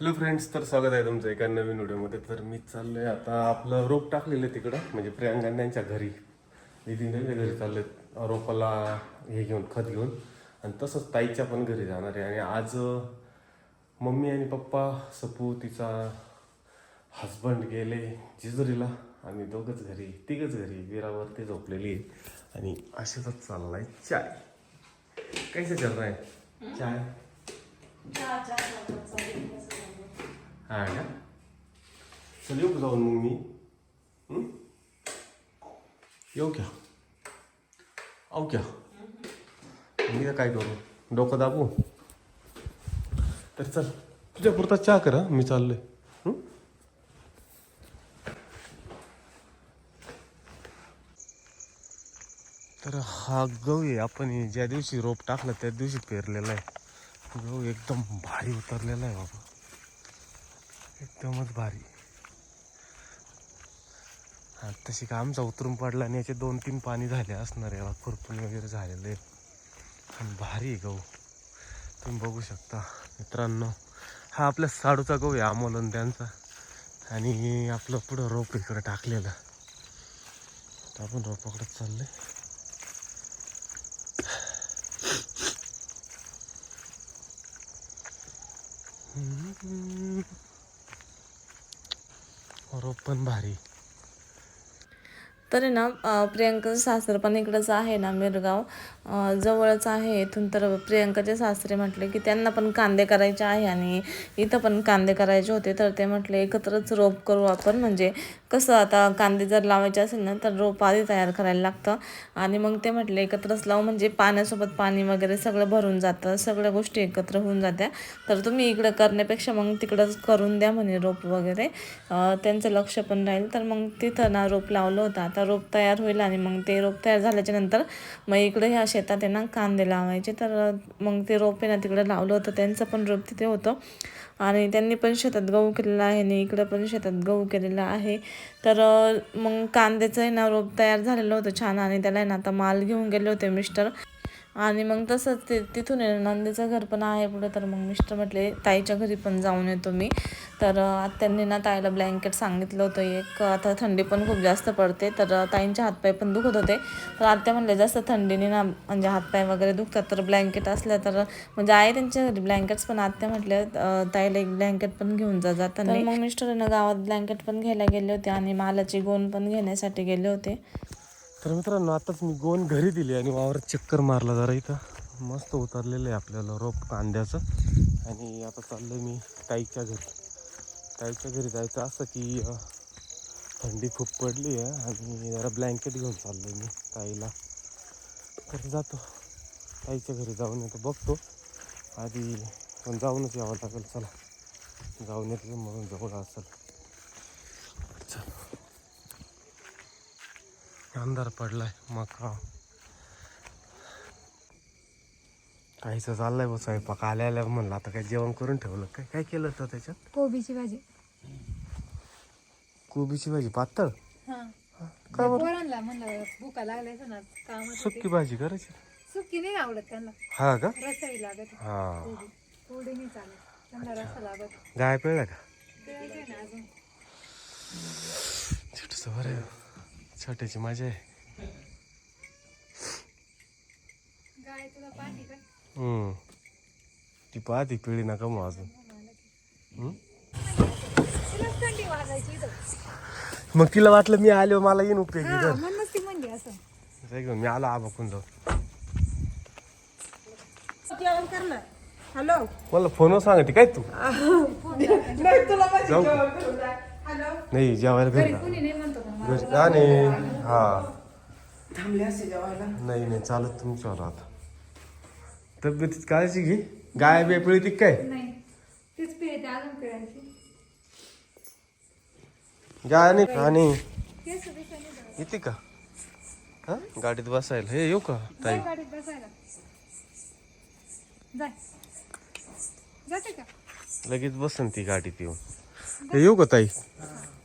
Hello friends तर स्वागत आहे तुमचं एका नवीन व्हिडिओमध्ये. तर मी चाललोय आता आपलं रोप टाकलेलं आहे तिकडं म्हणजे प्रियांका यांच्या घरी. दिदी घरी चालले रोपाला हे घेऊन खत घेऊन. आणि तसंच ताईच्या पण घरी जाणार आहे. आणि आज मम्मी आणि पप्पा सपू तिचा हजबंड गेले जिजुरीला. आम्ही दोघंच घरी तिघंच घरी विरावरती झोपलेली आहे आणि अशाच आहे चाय. कैसे चल रहा है चाय हा का चल येऊ जाऊन मग मी? येऊ क्या आऊ क्या मी काय करू डोकं दाबू तर चल तुझ्या पुरता चहा कर? मी चाललोय? तर हा गहू आहे आपण ज्या दिवशी रोप टाकलं त्या दिवशी पेरलेला आहे गहू एकदम भारी उतरलेला आहे बाबा. एकदमच भारी. हा तशी का आमचा उतरून पडला आणि याचे दोन तीन पाणी झाले असणार याला खुरपणी वगैरे झालेले आणि भारी आहे गहू हो. तुम्ही बघू शकता. मित्रांनो हा आपल्या साडूचा गहू आहे आमोलन त्यांचा. आणि आपलं पुढं रोप इकडं टाकलेलं. तर आपण रोपाकडे चाललंय. रोप पण भारी. तरी ना प्रियंकाचं सासर पण इकडंच आहे ना मिरगाव. जवळच आहे इथून तर प्रियंकाचे सासरे म्हटले की त्यांना पण कांदे करायचे आहे आणि इथं पण कांदे करायचे होते. तर ते म्हटले एकत्रच रोप करू आपण. म्हणजे कसं आता कांदे जर लावायचे असेल ना तर रोप आधी तयार करायला लागतं. आणि मग ते म्हटले एकत्रच लावू म्हणजे पाण्यासोबत पाणी वगैरे सगळं भरून जातं सगळ्या गोष्टी एकत्र होऊन जात्या. तर तुम्ही इकडं करण्यापेक्षा मग तिकडंच करून द्या म्हणे रोप वगैरे. त्यांचं लक्ष पण राहील. तर मग तिथं ना रोप लावलं होतं. आता रोप तयार होईल आणि मग ते रोप तयार झाल्याच्यानंतर मग इकडे ह्या शेतात आहे ना कांदे लावायचे. तर मग ते रोप आहे ना तिकडे लावलं होतं. त्यांचं पण रोप तिथे होतं. आणि त्यांनी पण शेतात गहू केलेला आहे आणि इकडं पण शेतात गहू केलेला आहे. तर मग कांद्याचं आहे ना रोप तयार झालेलं होतं छान आणि त्याला आहे ना आता माल घेऊन गेले होते मिस्टर. आणि मग तसंच ते तिथून येणं नंदीचं घर पण आहे पुढे तर मग मिस्टर म्हटले ताईच्या घरी पण जाऊन येतो मी. तर त्यांनी आत्यांनी ना ताईला ब्लँकेट सांगितलं होतं एक. आता थंडी पण खूप जास्त पडते तर ताईंचे हातपाय पण दुखत होते. तर आत्या म्हणले जास्त थंडीने ना म्हणजे हातपाय वगैरे दुखतात तर ब्लँकेट असल्या तर म्हणजे आहे त्यांच्या घरी ब्लँकेट्स पण आत्या म्हटले ताईला एक ब्लँकेट पण घेऊन जा जाताना. मग मिस्टर ना गावात ब्लँकेट पण घ्यायला गेले होते आणि मालाची गोन पण घेण्यासाठी गेले होते. तर मित्रांनो आताच मी गोन घरी दिली आणि वावरात चक्कर मारला जरा इथं. मस्त उतरलेलं आहे आपल्याला रोप कांद्याचं. आणि आता चाललोय मी ताईच्या घरी. ताईच्या घरी जायचं असं की थंडी खूप पडली आहे आणि जरा ब्लँकेट घेऊन चाललो मी ताईला. तर जातो. ताईच्या घरी जाऊन येतो बघतो. आधी पण जाऊनच यावं लागेल चला. जाऊन येतो म्हणून जवळ असेल. अंधार पडलाय मका. काहीच चाललंय बघ स्वयंपाक. आल्या आल्या म्हणलं आता काय जेवण करून ठेवलं? काय काय केलं होतं त्याच्यात? कोबीची भाजी. कोबीची भाजी पातळ? हा. का बरं? पोरांना म्हणलं भुका लागल्या ना कामात सुक्की भाजी करायची? सुकी नाही आवडत त्यांना. हा का? रसाही लागत हा. कोबी. कोरडी नाही चालत. त्यांना रसा लागत गाय पिळला का? पिळायचे ना अजून. छोटस बरं आहे. छोट्याची मजा आहे. हम्म. ती पाहती पिळी नका मग अजून. मग तिला वाटलं मी आलो मला येईन उपयोगी मी आलो आबाकून जाऊ हॅलो? मला फोनवर सांगते काय तू? नाही तुला माझी जाऊ. नाही जेवायला घरी घरी नाही हा. थांबले असे जेवायला? नाही नाही चालत तुमच्यावर आता. तब्येतीत काळजी घे. गाय बे पिळती काय? नाही तेच पिळते अजून पिळायची. गाय नाही आणि केस दिसायला जाऊ. येते का? हा? गाडीत बसायला. हे येऊ का ताई? जाय गाडीत बसायला. जाय. जाते का? लगेच बसन ती गाडीत येऊन. येऊ का ताई?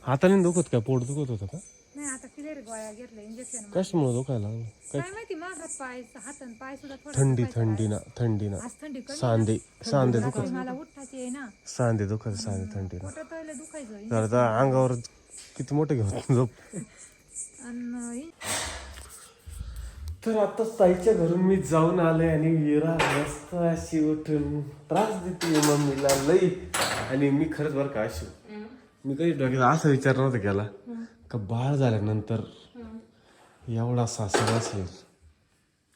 हाताने दुखत का पोट दुखत होतं का? नाही आता क्लिअर गोळ्या घेतल्या इंजेक्शन कशामुळे दुखायला लागलं? काय माहिती मग हात पाय हात आणि पाय सुद्धा थोडं थंडी दुखायचं थंडी ना. थंडी ना. आज थंडी कमी सांदे सांदे दुखत. रात्री मला उठायची आहे ना. सांदे दुखत सांदे थंडी ना. पोटात पहिलं दुखायचं जरा त्या अंगावर किती मोठे घेऊन झोप. आणि तर आता ताईच्या घरून मी जाऊन आले आणि विरा मस्त अशी उठून त्रास देते मम्मीला लई. आणि मी खरंच बरं का अशी मी कधी डोक्यात असा विचार नव्हता केला. का बाळ झाल्यानंतर एवढा सासर असेल.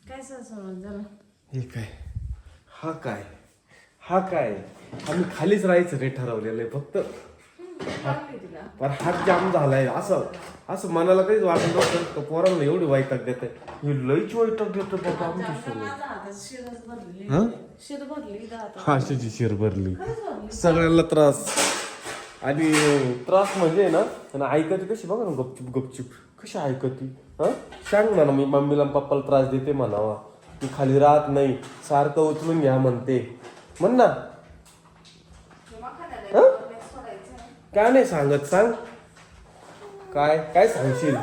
काय सासर झालं? हे काय? हा काय? हा काय? आम्ही खालीच राहायचं रे ठरवलेलं आहे फक्त. पण हात जाम झालाय. असं असं मनाला काहीच वाटत नव्हतं पोरांना एवढी वाईटाक देत हे लईच वाईटाक देतं बाबा आमची सोबत माझ्या हातात शिरच भरली हं? शिर भरली सगळ्यांना त्रास. आणि त्रास म्हणजे ना आणि ऐकते कशी बघा ना गपचूप गपचूप. कशी ऐकती? हा? सांग ना मी मम्मीला पप्पाला त्रास देते म्हणावा. ती खाली राहत नाही सारखं उचलून घ्या म्हणते. म्हण ना. काय नाही सांगत सांग. काय काय सांगशील?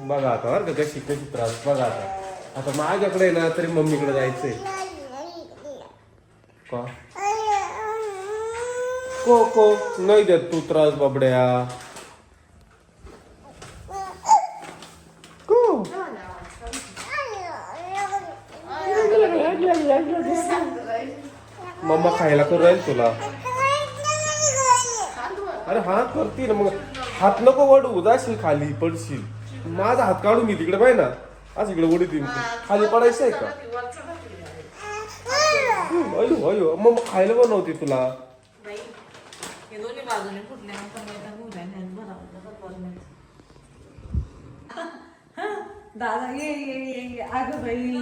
बघा आता बरं का कशी कशी त्रास बघा आता. आता माझ्याकडे आहे ना तरी मम्मीकडे जायचंय. का? को को नाही देत तू त्रास बाबड्या को मम्मा खायला करू राहील तुला अरे हा करते ना मग. हात नको वडू जाशील खाली पडशील. माझा हात काढून घे तिकडे पाहिजे ना. असं इकडे उडी देईन. खाली पडायचं आहे का अयो अयो. मग खायला बनवते तुला. बाजूने फुटले आता मी आता घेऊन जाईन आणि भरावं बरोबर नाही दादा ये ये ये ये. अगं बाई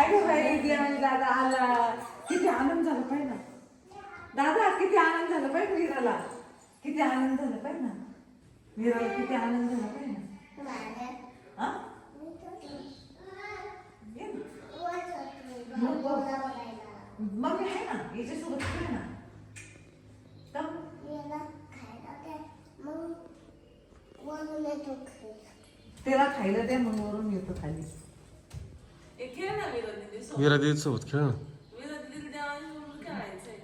अगं बाई दादा आला. किती आनंद झाला पाहिजे ना. दादा किती आनंद झाला पाहिजे वीराला किती आनंद झाला पाहिजे ना. वीराला किती आनंद झाला पाहिजे ना. हा? ये ना. त्याला खायला द्या मग वरून येतो खाली. हे खेळ ना विरोधी सोबत खेळ ना? विरोधी खेळायचंय.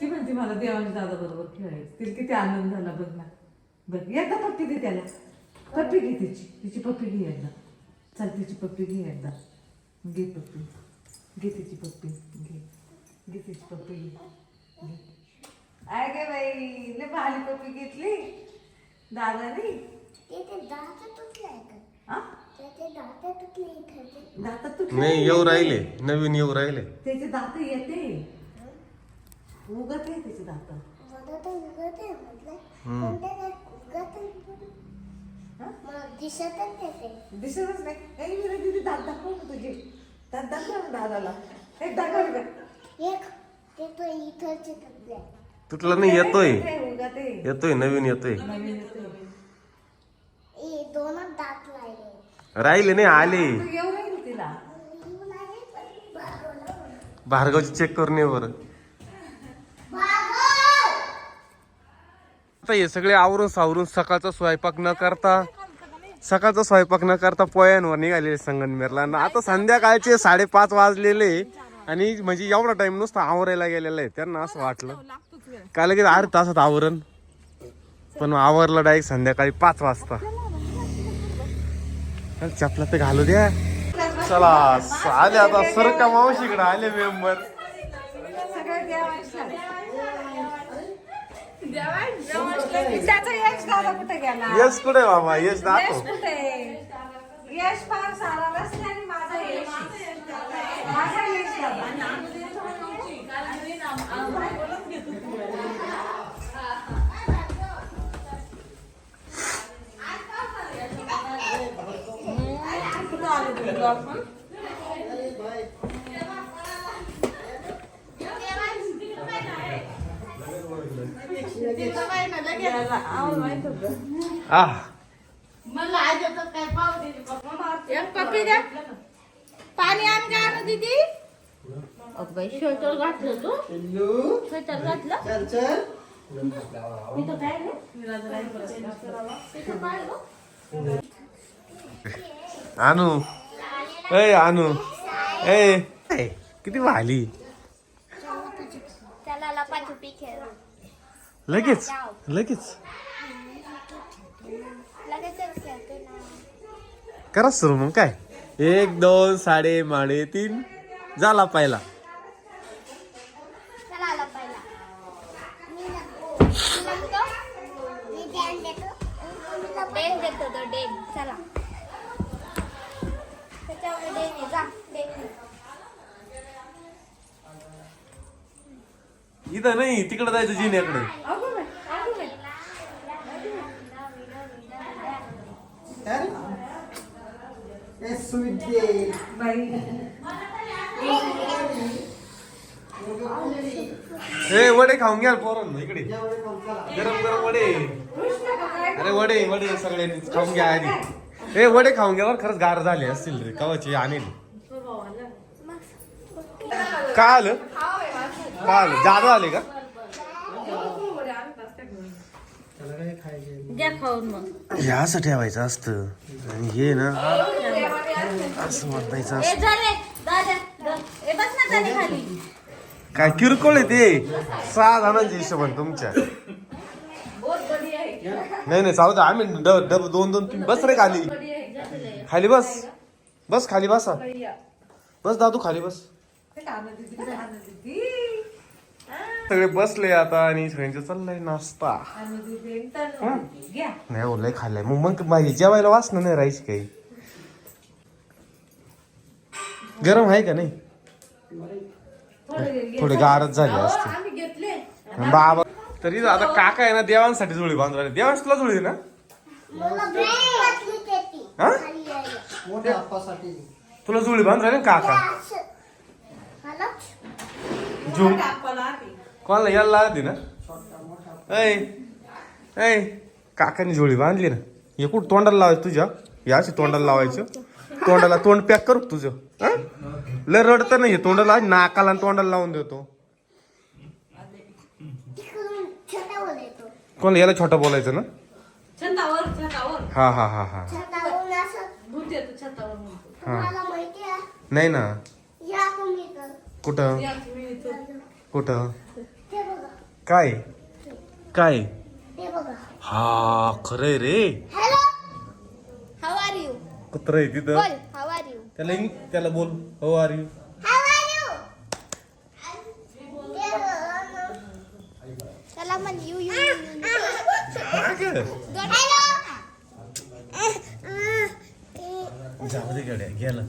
ती म्हणते मला देवाने दादा बरोबर खेळायचं. तिला किती आनंद झाला बघ ना. बघ एकदा पप्पी दे त्याला. पप्पी घे तिची. तिची पप्पी घे एकदा. चल तिची पप्पी घे एकदा. घे पप्पी. घे तिची पप्पी. घे. घे तिची पप्पी. घे घे. आहे गे बाई लय भारी पप्पी घेतली. दादानी? हा दात तुटले नाही येऊ राहिले. नवीन येऊ राहिले. त्याचे दात येते. उगत आहे त्याचे दात. दिसतच नाही दिदी दात दाखव ना तुझे. दात दाखव ना दादाला. एक दाखव का एक ते तो इथंच येतात तुटला नाही येतोय. येतोय नवीन येतोय. राहिले नाही आले. तू येऊ राहील तिला? भार्गवची चेक करून ये बरं. आता हे सगळे आवरून सावरून सकाळचा स्वयंपाक न करता सकाळचा स्वयंपाक न करता पोयांवर निघालेले संगनमेरला. आता संध्याकाळचे साडेपाच वाजलेले. आणि म्हणजे एवढा टाइम नुसतं आवरायला गेलेला आहे. त्यांना असं वाटलं. काय लगेच अर्ध तासात आवरण? पण आवरलं डायरेक्ट संध्याकाळी पाच वाजता. चल, चपला ते घालू द्या. चला आले आता सर का मावशीकडे आले मेंबर यश कुठे बाबा? यश दाखव. यश फार सारा रस्ते आणि माझा यश माझा यश दादा आह एक पप्पी द्या पाणी आण का आणू दीदी. अगं बाई स्वेटर घातलं तू. स्वेटर घातलं. मी तर काय? आणू. ए आणू. ए. ए, किती खेळ लगेच लगेच. करा सुरू मग काय? एक दोन साडे माडे तीन. झाला पहिला. इथं नाही तिकडे जायचं जिन्याकडे. ए वडे खाऊन घ्या पोरण इकडे. गरम गरम वडे. अरे वडे वडे सगळ्यांनी खाऊन घ्या आधी. ए वडे खाऊन घ्या बरं खरंच गार झाले असतील रे कवाची आणेल. का आलं का? आलं जादा आले का द्या खाऊन मग. हे असं ठेवायचं असतं. आणि हे ना असं म्हणायचं ए असतं. झाले दादा द- ए बस ना त्याने खाली. काय किरकोळ आहे ते. सहा जणांच्या हिशोबाने तुमच्या. नाही नाही चालू दे आम्ही डब डब दोन दोन तीन बस रे खाली. खाली बस. बस खाली बसा. बस दादू खाली बस. सगळे बसले आता आणि सगळ्यांचं चाललंय नाश्ता. नाही हो लय खाल्लंय. मग मग माझी जेवायला वासना नाही राहायची काही. गरम आहे का नाही? थोडे गारच झाले असते. बाबा तरी आता काका आहे ना देवांसाठी जुळी बांधून राहिले. देवांश तुला जुळी ना? हा? तुला जुळी बांधून राहिले ना काका? जुळ कोणाला यायला लागते ना ऐ ऐ काकाने झोळी बांधली ना हे कुठं तोंडाला लावायचं तुझ्या या अशी तोंडाला लावायचं तोंडाला तोंड पॅक करू तुझं हा? लय रडत नाही हे तोंडाला नाकाला आणि तोंडाला लावून देतो कोणाला याला छोटा बोलायचं ना छतावर छतावर हा हा हा हा छतावरून असं कुठं. कुठं? ते बघा. काय? काय? ते बघा. हा खरंय रे. हॅलो हाऊ आर यू कुत्र आहे तिथं? बोल हाऊ आर यू त्याला इंग- त्याला बोल हो are you how are you चला म्हण यू यू हॅलो जाऊ दे गड्या गेलं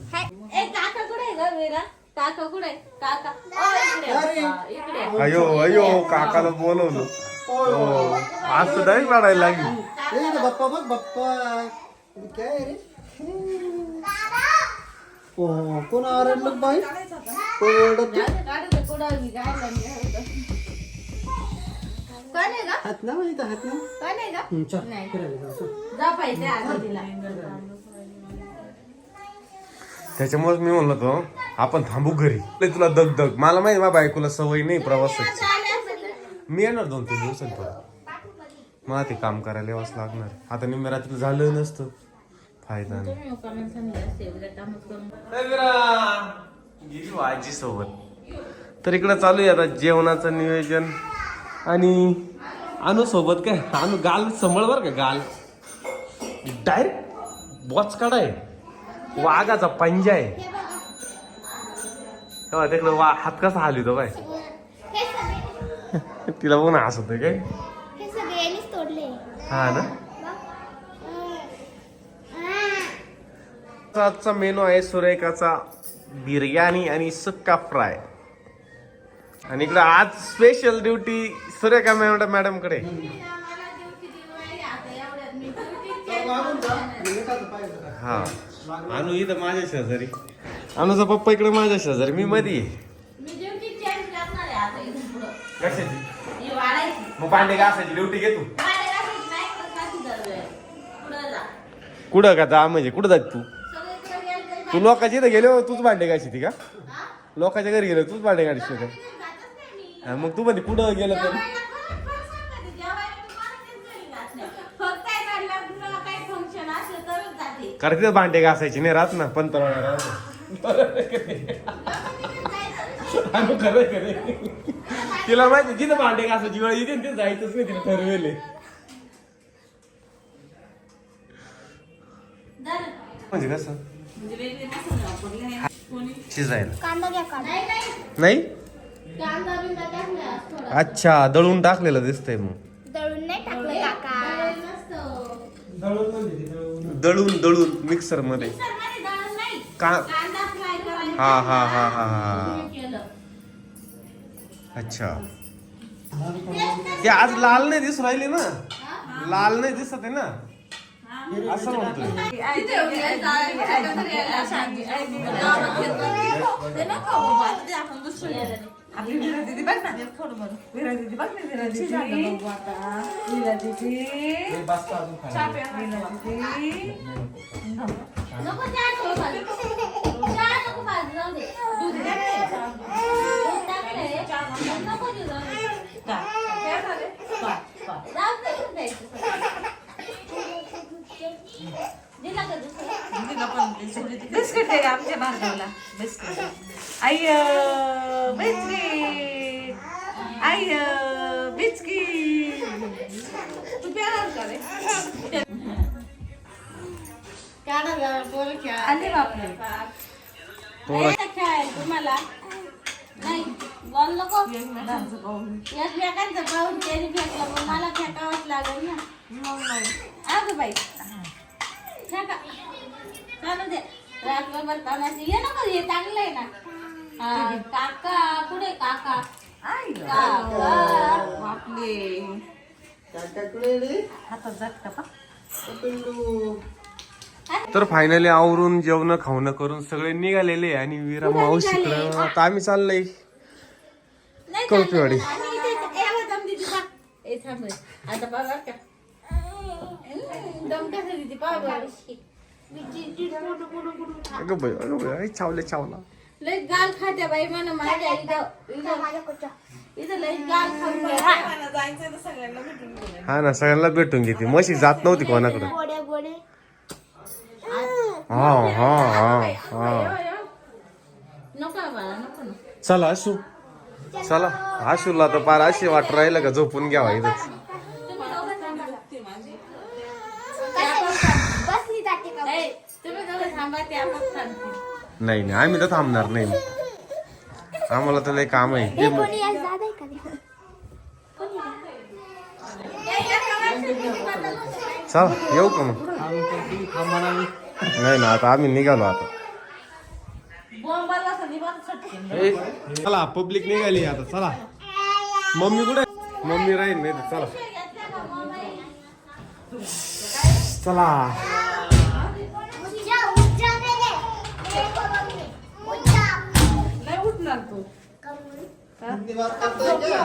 ए काका कुठे आहे ग मीरा काका कुठे आहे? काका. ओ, इकडे आहे. हा, इकडे आहे. अयो अयो काकाला बोलवलं. हो. आज तर डायरेक्ट लागली. ए रे बाप्पा बघ बाप्पा. हे काय आहे रे? ओ कोण आरडलं बाई? कोण ओरडत काढू दे, कुठं मी गायला नाही आवडत. कोण आहे ग? हात ना इथं हात ना कोण आहे ग? हं, चल फिरायला जाऊ, चल. जा पाहिजे आधी तिला त्याच्यामुळे मी म्हणलो होतो आपण थांबू घरी. लय तुला दग दग मला माहिती माझ्या बायकोला सवय नाही प्रवासाची. मी येणार दोन तीन दिवसांनी परत मला ते काम करायला यावंच लागणार. आता निम्म्या रात्री झालं नसतं. फायदा नाही. गेली आजी सोबत तर इकडं चालू आहे आता जेवणाचं नियोजन. आणि अनु सोबत काय? अनु गाल संभळ बर का गाल. डायरेक्ट बॉच काढाय. वाघाचा पंजा आहे. तेव्हा तिकडं वा हात कसा हालितो काय हे सगळे तिला बघून हसत काय? हे सगळे यांनीच तोडले. हा ना? आजचा मेनू आहे सुरेखाचा बिर्याणी आणि सुक्का फ्राय. आणि इकडं आज स्पेशल ड्युटी सुरेखा मॅडम मॅडमकडे. हा. अनु इथं माझ्या शेजारी अनुचा पप्पा इकडे माझ्या शेजारी मी मध्ये आहे. मी ड्युटी चेंज करणार आहे आता इथून पुढं. कशाची? वाढायची. मग भांडे घासायची ड्युटी घे तू. कुठं का जा म्हणजे? कुठं जात तू? तू लोकांच्या इथं गेलो तूच भांडे घाशी का? लोकांच्या घरी गेलो तूच भांडे घाशी का मग तू मध्ये कुठं गेलं तर? कारण तिथे भांडे घासायचे नाही राहत ना पण खरं खरे तिला माहिती जिथं भांडे घासायची वेळ येते ना, ते जायचंच नाही तिला ठरवेले म्हणजे कसं? शिजायला. नाही? अच्छा दळून टाकलेलं दिसतंय मग. दळून नाही टाकलं काका दळून दळून मिक्सरमध्ये का हा हा हा हा हा अच्छा. ते आज लाल नाही दिसू राहिले ना. लाल नाही दिसत आहे ना. असं म्हणतोय. आपली विरा दीदी बघ ना विरा दीदी बघ ना विरा दीदी विरा दीदी विरा दीदी नको चहा नको बिस्किट आहे आमच्या भार्गवला. बिस्किट आई बिस्किट. आई बिस्किट. तू प्यार का काढा पोरं खेळा. आले बापरे. तुम्हाला. नाही बॉल नको. एकमेकांचं पाहून त्याने फेकलं मग मला फेकावंच लागेल ना. अगं बाई. फेका. चालू दे. रात्रभर तमाशे ये नको हे चांगलं आहे ना. हा, काका कुठे काका? आई काका. बापले काकाकडे रे? हातात झटका पा? पिल्लू तर फायनली आवरून जेवण खावणं करून सगळे निघालेले आणि विरा मावशीकडं आता आम्ही चाललंय नाही कळपेवाडी. चाललं. आणि इथे- ए, बघ, दम दिदी, बघ. ए, थांब रे. आता बघ बरं का. हम्म, दम कसं दिदी, बघ बरं. मी चिडचिड कुठं- कुठं- कुठं खा. अगं बाई अगं बाई आई चावले चावला लय गाल खात्या बाई म्हणा माझ्या इथं इथं इथं लय गाल खाऊन गेल्या. हा ना सगळ्यांना भेटून घेते म्हशी जात नव्हती कोणाकडे हा हा हा हा नको ना बाळा नको ना चला आशू. चला. आशूला तर पार अशी वाट राहिलं का झोपून घ्यावा इथंच नाही नाही आम्ही तर थांबणार नाही. आम्हाला तर लय काम आहे. चला येऊ का मग? नाही ना आता आम्ही निघालो आता. चला पब्लिक निघाली आता चला. मम्मी कुठे? मम्मी राहील नाही तर चला. चला. नाही उठणार तू. हिंदी बात करतोय क्या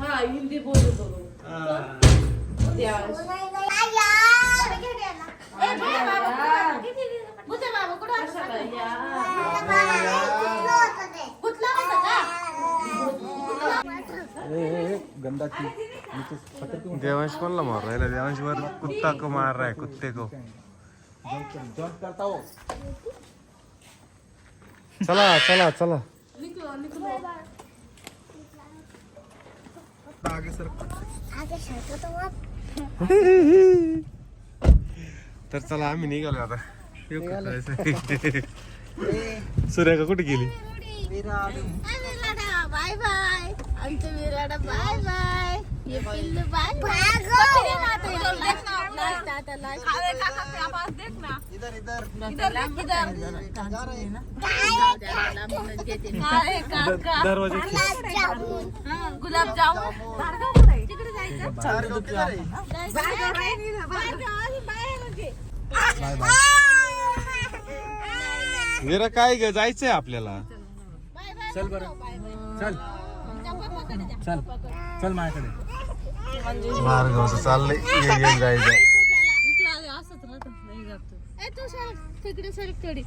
हा हिंदी बोलतो ए, बाळा, बाबा, किती दिवस- बुद्धा बाबा, कुठं होता? कुठला होता का? देवांश कोणला मार राहिला? देवांश वर कुत्ता को मार रहा है कुत्ते को. चला चला चला. तर चला आम्ही निघालो आता? सूर्या का कुठे गेली? विराडा बाय बाय. आमचं विराडा बाय बाय. दरवाजे पिल्लू बाय तिकडे जायचं आहे? विरा काय ग जायचंय आपल्याला. चल बरं. चल. चल. चल माझ्याकडे चाललंय. ये जायचं तिकडे सर थोडी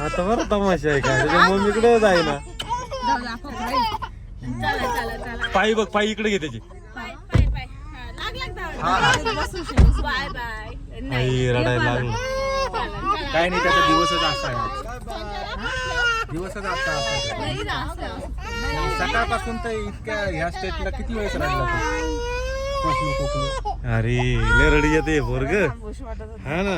आता बरं तमाशा आहे का? त्याच्या मम्मीकडे जाय ना. पायी बघ पायी इकडे घे त्याची. रडायला लागलं. काय नाही त्याचा दिवसच असा आहे. दिवसच आता. सकाळपासून तर इतक्या ह्या स्टेटला किती वेळेस राहिला तो? कोकणू कोकणू अरे लय रडी येते पोरग हा ना